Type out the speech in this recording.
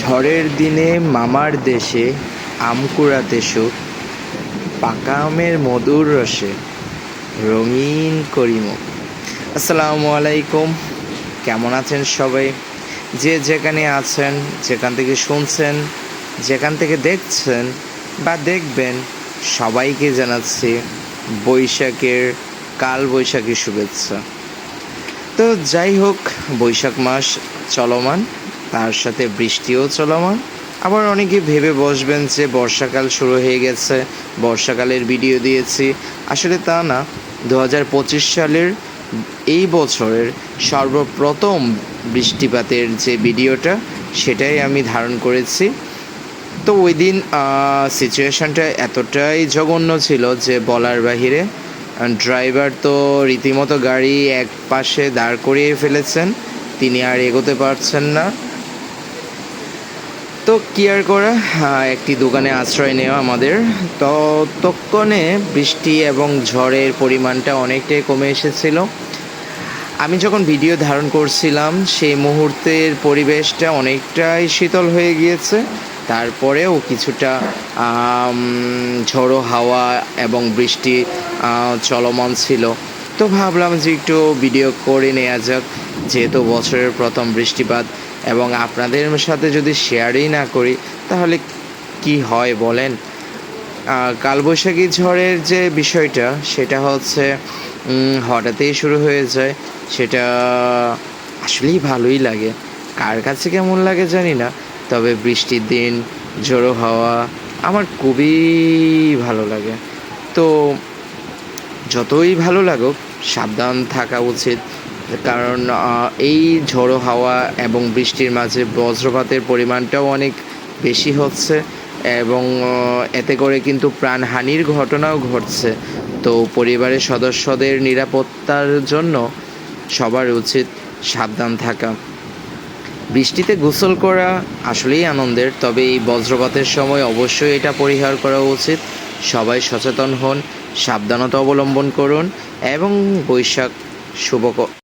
ঝড়ের দিনে মামার দেশে আম কুড়াতে সুখ, পাকা আমের মধুর রসে রঙিন করি মুখ। আসসালামু আলাইকুম, কেমন আছেন সবাই? যে যেখানে আছেন, যেখান থেকে শুনছেন, যেখান থেকে দেখছেন বা দেখবেন, সবাইকে জানাচ্ছি বৈশাখের, কাল বৈশাখী শুভেচ্ছা। তো যাই হোক, বৈশাখ মাস চলমান। তার সাথে বৃষ্টিও চলমান। আবার অনেকে ভেবে বসবেন যে বর্ষাকাল শুরু হয়ে গেছে, বর্ষাকালের ভিডিও দিয়েছি। আসলে তা না। দু হাজার পঁচিশ সালের এই বছরের সর্বপ্রথম বৃষ্টিপাতের যে ভিডিওটা, সেটাই আমি ধারণ করেছি। তো ওই দিন সিচুয়েশানটা এতটাই জঘন্য ছিল যে বলার বাহিরে ড্রাইভার তো রীতিমতো গাড়ি এক পাশে দাঁড় করিয়ে ফেলেছেন। তিনি আর এগোতে পারছেন না। তো কি আর করা একটি দোকানে আশ্রয় নেওয়া আমাদের। তো তক্ষণে বৃষ্টি এবং ঝড়ের পরিমাণটা অনেকটাই কমে এসেছিল। আমি যখন ভিডিও ধারণ করছিলাম, সেই মুহূর্তের পরিবেশটা অনেকটাই শীতল হয়ে গিয়েছে। তারপরেও কিছুটা ঝড়ো হাওয়া এবং বৃষ্টি চলমান ছিল। তো ভাবলাম যে একটু ভিডিও করে নেওয়া যাক, যেহেতু বছরের প্রথম বৃষ্টিপাত এবং আপনাদের সাথে যদি শেয়ারই না করি, তাহলে কি হয় বলেন? কালবৈশাখী ঝড়ের যে বিষয়টা, সেটা হচ্ছে হঠাৎই শুরু হয়ে যায়। সেটা আসলেই ভালোই লাগে। কার কাছে কেমন লাগে জানি না, তবে বৃষ্টির দিন, ঝোড়ো হাওয়া, আমার খুবই ভালো লাগে। তো যতই ভালো লাগুক, সাবধান থাকা উচিত। কারণ এই ঝোড়ো হাওয়া এবং বৃষ্টির মাঝে বজ্রপাতের পরিমাণটাও অনেক বেশি হচ্ছে এবং এতে করে কিন্তু প্রাণহানির ঘটনাও ঘটছে। তো পরিবারের সদস্যদের নিরাপত্তার জন্য সবার উচিত সাবধান থাকা। বৃষ্টিতে গোসল করা আসলেই আনন্দের, তবে এই বজ্রপাতের সময় অবশ্যই এটা পরিহার করা উচিত। সবাই সচেতন হন, সাবধানতা অবলম্বন করুন এবং বৈশাখ শুভ